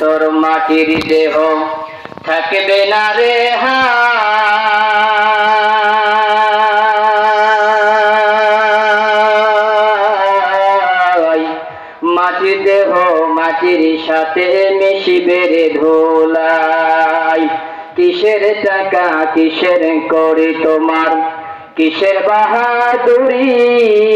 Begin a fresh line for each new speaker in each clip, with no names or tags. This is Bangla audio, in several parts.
তোর মাটির দেহ থাকবে না রে মাটির দেহ মাটির সাথে মিশিবে রে ধোলাই। কিসের টাকা, কিসের করে তোমার? কিসের বাহাদুরি?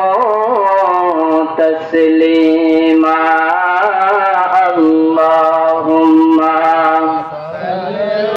وسلموا تسليما